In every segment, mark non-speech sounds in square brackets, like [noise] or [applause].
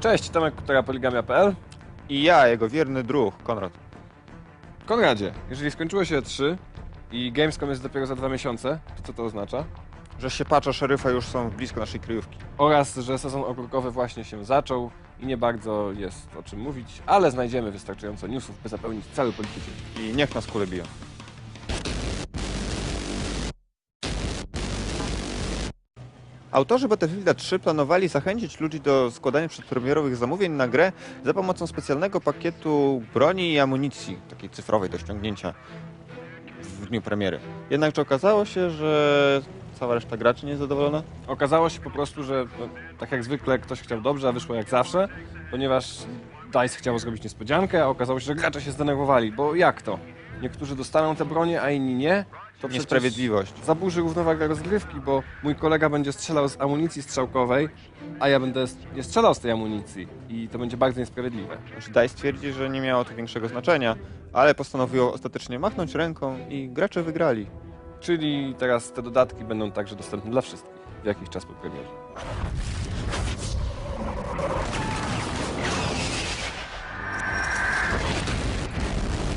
Cześć, Tomek Kutora Poligamia.pl. I ja, jego wierny druh, Konrad. Konradzie, jeżeli skończyło się E3 i Gamescom jest dopiero za dwa miesiące, to co to oznacza? Że się patrze szeryfa już są blisko naszej kryjówki. Oraz, że sezon ogórkowy właśnie się zaczął i nie bardzo jest o czym mówić, ale znajdziemy wystarczająco newsów, by zapełnić cały politykiem. I niech nas kule biją. Autorzy Battlefielda 3 planowali zachęcić ludzi do składania przedpremierowych zamówień na grę za pomocą specjalnego pakietu broni i amunicji, takiej cyfrowej do ściągnięcia w dniu premiery. Jednakże okazało się, że cała reszta graczy nie jest zadowolona. Okazało się po prostu, że no, tak jak zwykle ktoś chciał dobrze, a wyszło jak zawsze, ponieważ DICE chciało zrobić niespodziankę, a okazało się, że gracze się zdenerwowali, bo jak to? Niektórzy dostaną te bronie, a inni nie? To Niesprawiedliwość. zaburzy równowagę rozgrywki, bo mój kolega będzie strzelał z amunicji strzałkowej, a ja będę nie strzelał z tej amunicji i to będzie bardzo niesprawiedliwe. Znaczy, DICE twierdzi, że nie miało to większego znaczenia, ale postanowiło ostatecznie machnąć ręką i gracze wygrali. Czyli teraz te dodatki będą także dostępne dla wszystkich w jakiś czas po premierze.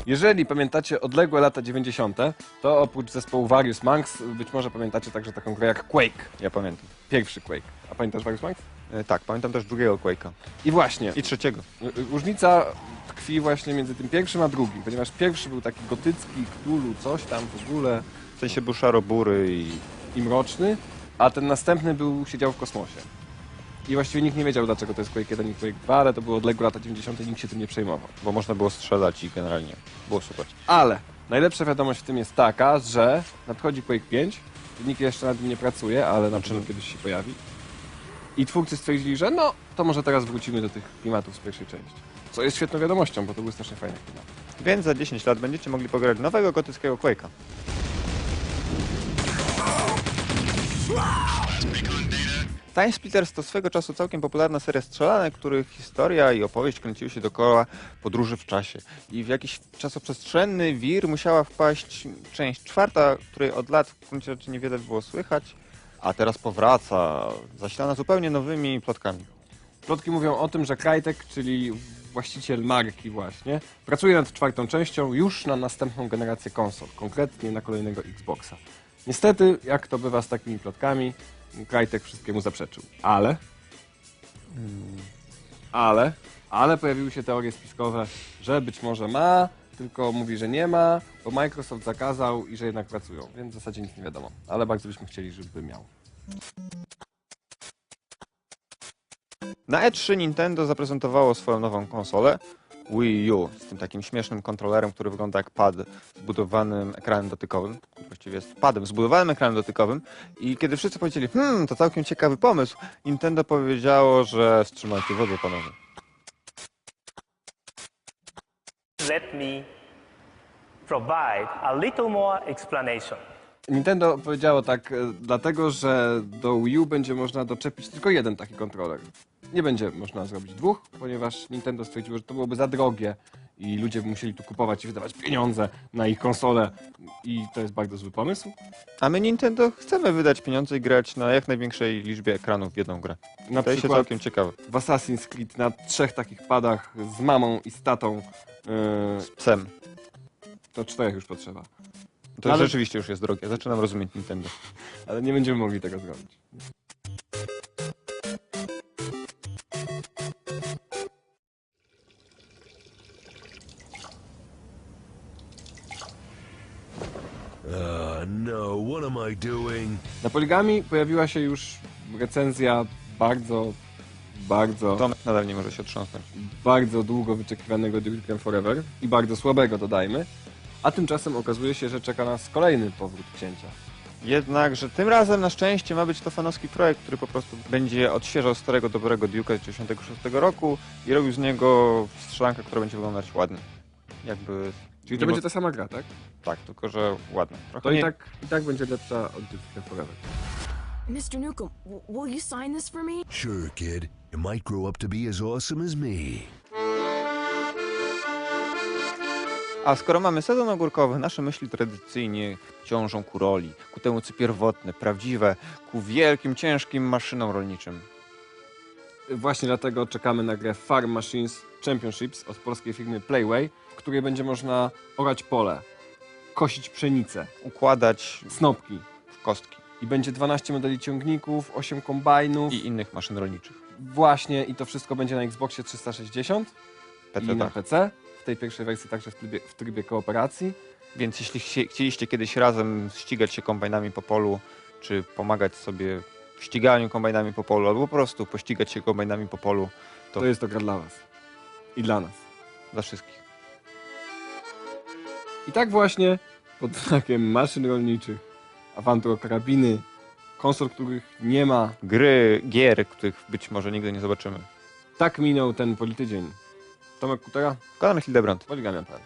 Jeżeli pamiętacie odległe lata 90., to oprócz zespołu Various Monks być może pamiętacie także taką grę jak Quake. Ja pamiętam. Pierwszy Quake. A pamiętasz Various Monks? E, tak, pamiętam też drugiego Quake'a. I właśnie, I trzeciego. y- y, różnica tkwi właśnie między tym pierwszym a drugim, ponieważ pierwszy był taki gotycki, Cthulhu, coś tam w ogóle, W sensie był szarobury i i mroczny, a ten następny był, siedział w kosmosie. I właściwie nikt nie wiedział, dlaczego to jest Quake 1 i Quake 2, ale to było odległe lata 90. i nikt się tym nie przejmował. bo można było strzelać i generalnie było super. Ale najlepsza wiadomość w tym jest taka, że nadchodzi Quake 5, nikt jeszcze nad nim nie pracuje, ale na pewno kiedyś się pojawi. I twórcy stwierdzili, że no, to może teraz wrócimy do tych klimatów z pierwszej części. Co jest świetną wiadomością, bo to były strasznie fajne klimaty. Więc za 10 lat będziecie mogli pograć nowego gotyckiego Quake'a. Time Splitters to swego czasu całkiem popularna seria strzelanek, których historia i opowieść kręciły się dookoła podróży w czasie. I w jakiś czasoprzestrzenny wir musiała wpaść część czwarta, której od lat w gruncie rzeczy niewiele było słychać, a teraz powraca, zasilana zupełnie nowymi plotkami. Plotki mówią o tym, że Crytek, czyli właściciel marki właśnie, pracuje nad czwartą częścią już na następną generację konsol, konkretnie na kolejnego Xboxa. Niestety, jak to bywa z takimi plotkami, Crytek wszystkiemu zaprzeczył. Ale, ale, ale pojawiły się teorie spiskowe, że być może ma, tylko mówi, że nie ma, bo Microsoft zakazał i że jednak pracują, więc w zasadzie nic nie wiadomo. Ale bardzo byśmy chcieli, żeby miał. Na E3 Nintendo zaprezentowało swoją nową konsolę Wii U z tym takim śmiesznym kontrolerem, który wygląda jak pad z budowanym ekranem dotykowym. Właściwie jest padem z budowanym ekranem dotykowym. I kiedy wszyscy powiedzieli, hmm, to całkiem ciekawy pomysł, Nintendo powiedziało, że wstrzymajcie wodę panowie. let me provide a little more explanation. Nintendo powiedziało tak e, dlatego, że do Wii U będzie można doczepić tylko jeden taki kontroler. Nie będzie można zrobić dwóch, ponieważ Nintendo stwierdziło, że to byłoby za drogie i ludzie by musieli tu kupować i wydawać pieniądze na ich konsole i to jest bardzo zły pomysł. A my Nintendo chcemy wydać pieniądze i grać na jak największej liczbie ekranów w jedną grę. Na To się przykład całkiem ciekawe. w Assassin's Creed na trzech takich padach z mamą i z tatą e, Z psem. to czterech już potrzeba. To Ale- rzeczywiście już jest drogie. Zaczynam rozumieć Nintendo. [laughs] Ale nie będziemy mogli tego zrobić. Na Poligami pojawiła się już recenzja bardzo, bardzo... Tomek nadal nie może się otrząsnąć. bardzo długo wyczekiwanego Duke Nukem Forever i bardzo słabego, dodajmy. A tymczasem okazuje się, że czeka nas kolejny powrót księcia. Jednakże tym razem na szczęście ma być to fanowski projekt, który po prostu będzie odświeżał starego, dobrego Duke'a z 96 roku i robił z niego strzelankę, która będzie wyglądać ładnie. Jakby... Czyli to nie będzie ta sama gra, tak? Tak, tylko że ładna. Trochę To i nie... tak, i tak będzie lepsza od Duke Forever. Mr. Newcomb, w- will you sign this for me? Sure, kid. You might grow up to be as awesome as me. A skoro mamy sezon ogórkowy, nasze myśli tradycyjnie ciążą ku roli, ku temu co pierwotne, prawdziwe, ku wielkim, ciężkim maszynom rolniczym. Właśnie dlatego czekamy na grę Farm Machines Championships od polskiej firmy Playway, w której będzie można orać pole, kosić pszenicę, Układać snopki. w kostki I będzie 12 modeli ciągników, 8 kombajnów. i innych maszyn rolniczych. Właśnie i to wszystko będzie na Xboxie 360 PC i na tak. PC. W tej pierwszej wersji także w trybie, w trybie kooperacji. Więc jeśli chcie- chcieliście kiedyś razem ścigać się kombajnami po polu, czy pomagać sobie ściganiu kombajnami po polu, albo po prostu pościgać się kombajnami po polu, To- To jest to gra dla was. I dla nas. dla wszystkich. I tak właśnie pod znakiem maszyn rolniczych, awantur karabiny, konsol, których nie ma, Gry, gier, których być może nigdy nie zobaczymy. tak minął ten politydzień. Tomek Kutera, Konrad Hildebrand. Poligamia.pl